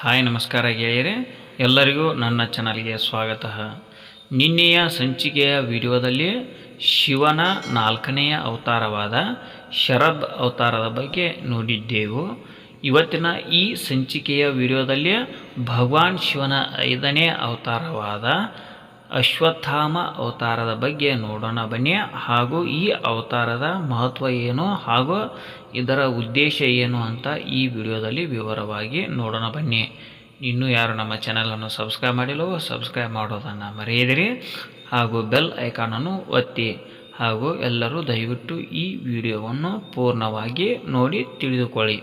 Hi, ನಮಸ್ಕಾರ ಗೆಳೆಯರೆ. ಎಲ್ಲರಿಗೂ ನನ್ನ ಚಾನಲ್ಗೆ ಸ್ವಾಗತ. ನಿನ್ನೆಯ ಸಂಚಿಕೆಯ ವಿಡಿಯೋದಲ್ಲಿ ಶಿವನ ನಾಲ್ಕನೆಯ ಅವತಾರವಾದ ಶರದ್ ಅವತಾರದ ಬಗ್ಗೆ ನೋಡಿದ್ದೆವು. ಇವತ್ತಿನ ಈ ಸಂಚಿಕೆಯ ವಿಡಿಯೋದಲ್ಲಿ ಭಗವಾನ್ ಶಿವನ ಐದನೇ ಅವತಾರವಾದ ಅಶ್ವತ್ಥಾಮ ಅವತಾರದ ಬಗ್ಗೆ ನೋಡೋಣ ಬನ್ನಿ. ಹಾಗೂ ಈ ಅವತಾರದ ಮಹತ್ವ ಏನು ಹಾಗೂ ಇದರ ಉದ್ದೇಶ ಏನು ಅಂತ ಈ ವಿಡಿಯೋದಲ್ಲಿ ವಿವರವಾಗಿ ನೋಡೋಣ ಬನ್ನಿ. ಇನ್ನೂ ಯಾರು ನಮ್ಮ ಚಾನಲನ್ನು ಸಬ್ಸ್ಕ್ರೈಬ್ ಮಾಡಿಲ್ಲವೋ ಸಬ್ಸ್ಕ್ರೈಬ್ ಮಾಡೋದನ್ನು ಮರೆಯದಿರಿ. ಹಾಗೂ ಬೆಲ್ ಐಕಾನನ್ನು ಒತ್ತಿ. ಹಾಗೂ ಎಲ್ಲರೂ ದಯವಿಟ್ಟು ಈ ವಿಡಿಯೋವನ್ನು ಪೂರ್ಣವಾಗಿ ನೋಡಿ ತಿಳಿದುಕೊಳ್ಳಿ.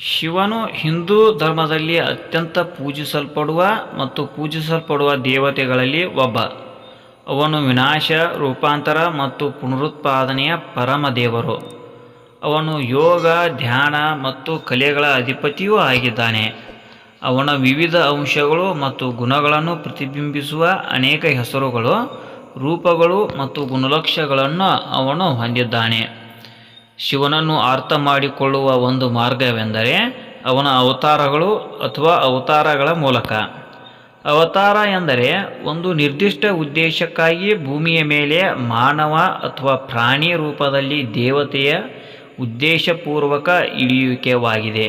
ಶಿವನು ಹಿಂದೂ ಧರ್ಮದಲ್ಲಿ ಅತ್ಯಂತ ಪೂಜಿಸಲ್ಪಡುವ ಮತ್ತು ಪೂಜಿಸಲ್ಪಡುವ ದೇವತೆಗಳಲ್ಲಿ ಒಬ್ಬ. ಅವನು ವಿನಾಶ, ರೂಪಾಂತರ ಮತ್ತು ಪುನರುತ್ಪಾದನೆಯ ಪರಮ ದೇವರು. ಅವನು ಯೋಗ, ಧ್ಯಾನ ಮತ್ತು ಕಲೆಗಳ ಅಧಿಪತಿಯೂ ಆಗಿದ್ದಾನೆ. ಅವನ ವಿವಿಧ ಅಂಶಗಳು ಮತ್ತು ಗುಣಗಳನ್ನು ಪ್ರತಿಬಿಂಬಿಸುವ ಅನೇಕ ಹೆಸರುಗಳು, ರೂಪಗಳು ಮತ್ತು ಗುಣಲಕ್ಷಗಳನ್ನು ಅವನು ಹೊಂದಿದ್ದಾನೆ. ಶಿವನನ್ನು ಅರ್ಥ ಮಾಡಿಕೊಳ್ಳುವ ಒಂದು ಮಾರ್ಗವೆಂದರೆ ಅವನ ಅವತಾರಗಳು ಅಥವಾ ಅವತಾರಗಳ ಮೂಲಕ. ಅವತಾರ ಎಂದರೆ ಒಂದು ನಿರ್ದಿಷ್ಟ ಉದ್ದೇಶಕ್ಕಾಗಿ ಭೂಮಿಯ ಮೇಲೆ ಮಾನವ ಅಥವಾ ಪ್ರಾಣಿ ರೂಪದಲ್ಲಿ ದೇವತೆಯ ಉದ್ದೇಶಪೂರ್ವಕ ಇಳಿಯುವಿಕೆವಾಗಿದೆ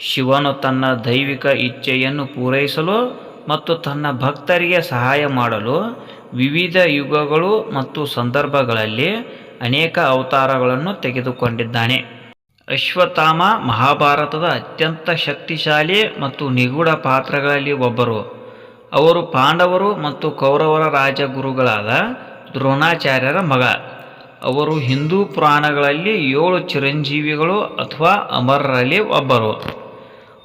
ಶಿವನು ತನ್ನ ದೈವಿಕ ಇಚ್ಛೆಯನ್ನು ಪೂರೈಸಲು ಮತ್ತು ತನ್ನ ಭಕ್ತರಿಗೆ ಸಹಾಯ ಮಾಡಲು ವಿವಿಧ ಯುಗಗಳು ಮತ್ತು ಸಂದರ್ಭಗಳಲ್ಲಿ ಅನೇಕ ಅವತಾರಗಳನ್ನು ತೆಗೆದುಕೊಂಡಿದ್ದಾನೆ. ಅಶ್ವತ್ಥಾಮ ಮಹಾಭಾರತದ ಅತ್ಯಂತ ಶಕ್ತಿಶಾಲಿ ಮತ್ತು ನಿಗೂಢ ಪಾತ್ರಗಳಲ್ಲಿ ಒಬ್ಬರು. ಅವರು ಪಾಂಡವರು ಮತ್ತು ಕೌರವರ ರಾಜಗುರುಗಳಾದ ದ್ರೋಣಾಚಾರ್ಯರ ಮಗ. ಅವರು ಹಿಂದೂ ಪುರಾಣಗಳಲ್ಲಿ ಏಳು ಚಿರಂಜೀವಿಗಳು ಅಥವಾ ಅಮರರಲ್ಲಿ ಒಬ್ಬರು.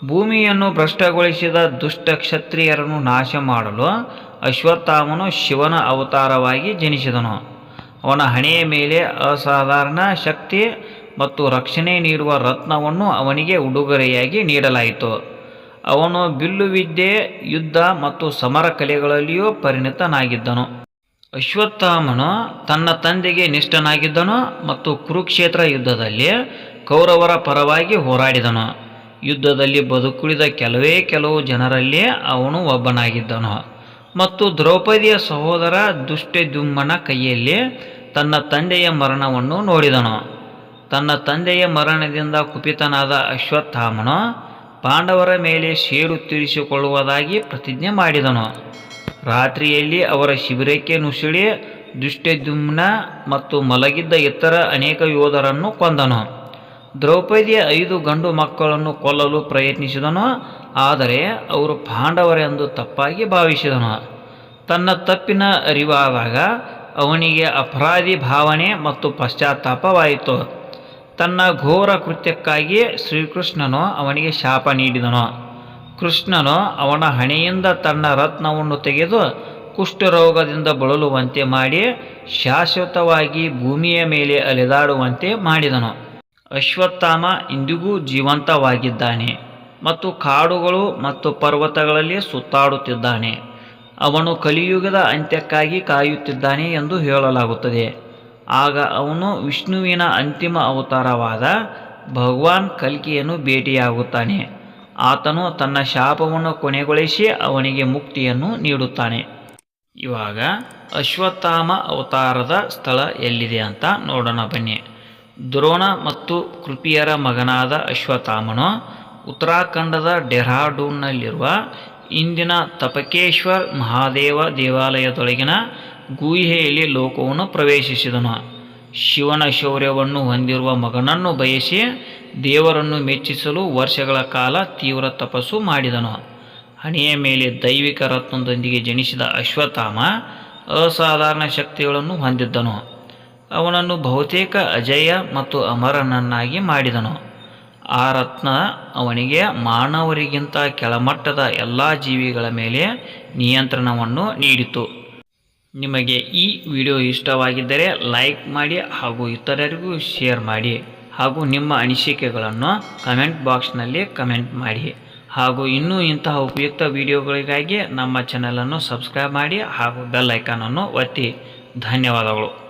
ಭೂಮಿಯನ್ನು ಭ್ರಷ್ಟಗೊಳಿಸಿದ ದುಷ್ಟ ಕ್ಷತ್ರಿಯರನ್ನು ನಾಶ ಮಾಡಲು ಅಶ್ವತ್ಥಾಮನು ಶಿವನ ಅವತಾರವಾಗಿ ಜನಿಸಿದನು. ಅವನ ಹಣೆಯ ಮೇಲೆ ಅಸಾಧಾರಣ ಶಕ್ತಿ ಮತ್ತು ರಕ್ಷಣೆ ನೀಡುವ ರತ್ನವನ್ನು ಅವನಿಗೆ ಉಡುಗೊರೆಯಾಗಿ ನೀಡಲಾಯಿತು. ಅವನು ಬಿಲ್ಲುವಿದ್ಯೆ ಯುದ್ಧ ಮತ್ತು ಸಮರ ಕಲೆಗಳಲ್ಲಿಯೂ ಪರಿಣಿತನಾಗಿದ್ದನು. ಅಶ್ವತ್ಥಾಮನು ತನ್ನ ತಂದೆಗೆ ನಿಷ್ಠನಾಗಿದ್ದನು ಮತ್ತು ಕುರುಕ್ಷೇತ್ರ ಯುದ್ಧದಲ್ಲಿ ಕೌರವರ ಪರವಾಗಿ ಹೋರಾಡಿದನು. ಯುದ್ಧದಲ್ಲಿ ಬದುಕುಳಿದ ಕೆಲವೇ ಕೆಲವು ಜನರಲ್ಲಿ ಅವನು ಒಬ್ಬನಾಗಿದ್ದನು. ಮತ್ತು ದ್ರೌಪದಿಯ ಸಹೋದರ ದುಷ್ಟೆದುಮ್ಮನ ಕೈಯಲ್ಲಿ ತನ್ನ ತಂದೆಯ ಮರಣವನ್ನು ನೋಡಿದನು. ತನ್ನ ತಂದೆಯ ಮರಣದಿಂದ ಕುಪಿತನಾದ ಅಶ್ವತ್ಥಾಮನು ಪಾಂಡವರ ಮೇಲೆ ಸೇಡು ತೀರಿಸಿಕೊಳ್ಳುವುದಾಗಿ ಪ್ರತಿಜ್ಞೆ ಮಾಡಿದನು. ರಾತ್ರಿಯಲ್ಲಿ ಅವರ ಶಿಬಿರಕ್ಕೆ ನುಸುಳಿ ದುಷ್ಟೆದುಮ್ಮನ ಮತ್ತು ಮಲಗಿದ್ದ ಇತರ ಅನೇಕ ಯೋಧರನ್ನು ಕೊಂದನು. ದ್ರೌಪದಿಯ ಐದು ಗಂಡು ಮಕ್ಕಳನ್ನು ಕೊಲ್ಲಲು ಪ್ರಯತ್ನಿಸಿದನು, ಆದರೆ ಅವರು ಪಾಂಡವರೆಂದು ತಪ್ಪಾಗಿ ಭಾವಿಸಿದನು. ತನ್ನ ತಪ್ಪಿನ ಅರಿವಾದಾಗ ಅವನಿಗೆ ಅಪರಾಧಿ ಭಾವನೆ ಮತ್ತು ಪಶ್ಚಾತ್ತಾಪವಾಯಿತು. ತನ್ನ ಘೋರ ಕೃತ್ಯಕ್ಕಾಗಿ ಶ್ರೀಕೃಷ್ಣನು ಅವನಿಗೆ ಶಾಪ ನೀಡಿದನು. ಕೃಷ್ಣನು ಅವನ ಹಣೆಯಿಂದ ತನ್ನ ರತ್ನವನ್ನು ತೆಗೆದು ಕುಷ್ಠರೋಗದಿಂದ ಬಳಲುವಂತೆ ಮಾಡಿ ಶಾಶ್ವತವಾಗಿ ಭೂಮಿಯ ಮೇಲೆ ಅಲೆದಾಡುವಂತೆ ಮಾಡಿದನು. ಅಶ್ವತ್ಥಾಮ ಇಂದಿಗೂ ಜೀವಂತವಾಗಿದ್ದಾನೆ ಮತ್ತು ಕಾಡುಗಳು ಮತ್ತು ಪರ್ವತಗಳಲ್ಲಿ ಸುತ್ತಾಡುತ್ತಿದ್ದಾನೆ. ಅವನು ಕಲಿಯುಗದ ಅಂತ್ಯಕ್ಕಾಗಿ ಕಾಯುತ್ತಿದ್ದಾನೆ ಎಂದು ಹೇಳಲಾಗುತ್ತದೆ. ಆಗ ಅವನು ವಿಷ್ಣುವಿನ ಅಂತಿಮ ಅವತಾರವಾದ ಭಗವಾನ್ ಕಲ್ಕಿಯನ್ನು ಭೇಟಿಯಾಗುತ್ತಾನೆ. ಆತನು ತನ್ನ ಶಾಪವನ್ನು ಕೊನೆಗೊಳಿಸಿ ಅವನಿಗೆ ಮುಕ್ತಿಯನ್ನು ನೀಡುತ್ತಾನೆ. ಇವಾಗ ಅಶ್ವತ್ಥಾಮ ಅವತಾರದ ಸ್ಥಳ ಎಲ್ಲಿದೆ ಅಂತ ನೋಡೋಣ ಬನ್ನಿ. ದ್ರೋಣ ಮತ್ತು ಕೃಪಿಯರ ಮಗನಾದ ಅಶ್ವತ್ಥಾಮನು ಉತ್ತರಾಖಂಡದ ಡೆಹ್ರಾಡೂನ್ನಲ್ಲಿರುವ ಇಂದಿನ ತಪಕೇಶ್ವರ್ ಮಹಾದೇವ ದೇವಾಲಯದೊಳಗಿನ ಗುಹೆಯಲ್ಲಿ ಲೋಕವನ್ನು ಪ್ರವೇಶಿಸಿದನು. ಶಿವನ ಶೌರ್ಯವನ್ನು ಹೊಂದಿರುವ ಮಗನನ್ನು ಬಯಸಿ ದೇವರನ್ನು ಮೆಚ್ಚಿಸಲು ವರ್ಷಗಳ ಕಾಲ ತೀವ್ರ ತಪಸ್ಸು ಮಾಡಿದನು. ಹಣೆಯ ಮೇಲೆ ದೈವಿಕ ರತ್ನದೊಂದಿಗೆ ಜನಿಸಿದ ಅಶ್ವತ್ಥಾಮ ಅಸಾಧಾರಣ ಶಕ್ತಿಗಳನ್ನು ಹೊಂದಿದ್ದನು. ಅವನನ್ನು ಬಹುತೇಕ ಅಜಯ ಮತ್ತು ಅಮರನನ್ನಾಗಿ ಮಾಡಿದನು. ಆ ರತ್ನ ಅವನಿಗೆ ಮಾನವರಿಗಿಂತ ಕೆಳಮಟ್ಟದ ಎಲ್ಲ ಜೀವಿಗಳ ಮೇಲೆ ನಿಯಂತ್ರಣವನ್ನು ನೀಡಿತು. ನಿಮಗೆ ಈ ವಿಡಿಯೋ ಇಷ್ಟವಾಗಿದ್ದರೆ ಲೈಕ್ ಮಾಡಿ ಹಾಗೂ ಇತರರಿಗೂ ಶೇರ್ ಮಾಡಿ ಹಾಗೂ ನಿಮ್ಮ ಅನಿಸಿಕೆಗಳನ್ನು ಕಮೆಂಟ್ ಬಾಕ್ಸ್ನಲ್ಲಿ ಕಮೆಂಟ್ ಮಾಡಿ ಹಾಗೂ ಇನ್ನೂ ಇಂತಹ ಉಪಯುಕ್ತ ವಿಡಿಯೋಗಳಿಗಾಗಿ ನಮ್ಮ ಚಾನಲನ್ನು ಸಬ್ಸ್ಕ್ರೈಬ್ ಮಾಡಿ ಹಾಗೂ ಬೆಲ್ ಐಕಾನನ್ನು ಒತ್ತಿ. ಧನ್ಯವಾದಗಳು.